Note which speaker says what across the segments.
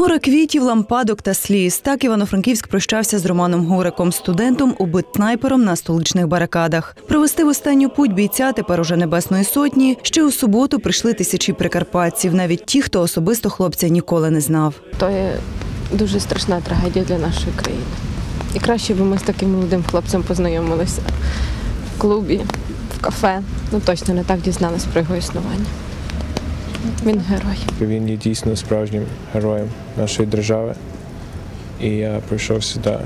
Speaker 1: Море квітів, лампадок та сліз. Так Івано-Франківськ прощався з Романом Гуриком, студентом, убит снайпером на столичних барикадах. Провести в останню путь бійця тепер уже небесної сотні. Ще у суботу прийшли тисячі прикарпатців, навіть ті, хто особисто хлопця ніколи не знав.
Speaker 2: То є дуже страшна трагедія для нашої країни. І краще б ми з таким молодим хлопцем познайомилися в клубі, в кафе. Ну точно не так дізналися про його існування. Він герой.
Speaker 3: Він є дійсно справжнім героєм нашої держави. І я прийшов сюди.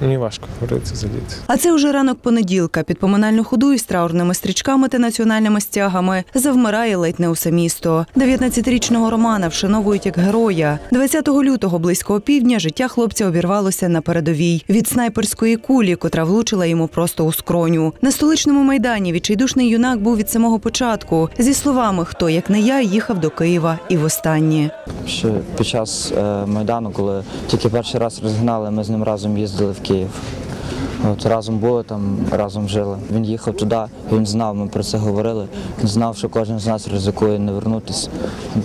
Speaker 3: Мені важко говорити за діти.
Speaker 1: А це уже ранок понеділка. Під поминальну ходу із траурними стрічками та національними стягами завмирає ледь не усе місто. 19-річного Романа вшановують як героя. 20 лютого близько опівдня життя хлопця обірвалося на передовій від снайперської кулі, котра влучила йому просто у скроню. На столичному майдані відчайдушний юнак був від самого початку. Зі словами хто як не я їхав до Києва і востаннє.
Speaker 4: Ще під час е, Майдану, коли тільки перший раз розгнали, ми з ним разом їздили в Київ. cave От разом були там, разом жили. Він їхав туди, він знав, ми про це говорили. Він знав, що кожен з нас ризикує не вернутися.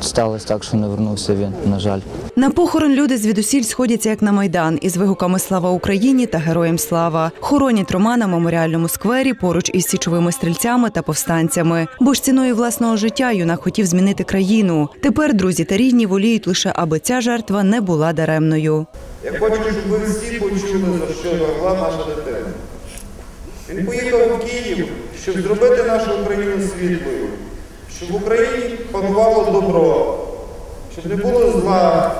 Speaker 4: Сталося так, що не вернувся він, на жаль.
Speaker 1: На похорон люди звідусіль сходяться як на майдан із вигуками Слава Україні та Героям слава. Хоронять Романа в меморіальному сквері поруч із січовими стрільцями та повстанцями. Бо ж ціною власного життя юнак хотів змінити країну. Тепер друзі та рідні воліють лише, аби ця жертва не була даремною.
Speaker 5: Я хочу, щоб ви всі почули, за що дорогла наша дитина. Він поїхав у Київ, щоб зробити нашу Україну світлою, щоб в Україні панувало добро, щоб не було зла,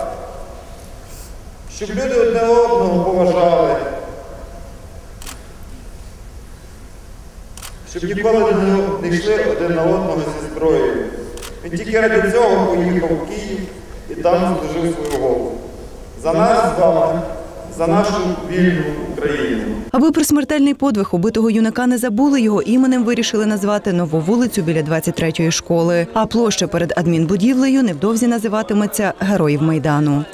Speaker 5: щоб люди одне одного поважали, щоб ніколи не- йшли один на одного зі зброєю. Він тільки ради цього поїхав у Київ і там служив свою голову. За нас з вами, за нашу вільну Україну.
Speaker 1: Аби про смертельний подвиг убитого юнака не забули, його іменем вирішили назвати нову вулицю біля 23-ї школи. А площа перед адмінбудівлею невдовзі називатиметься Героїв Майдану.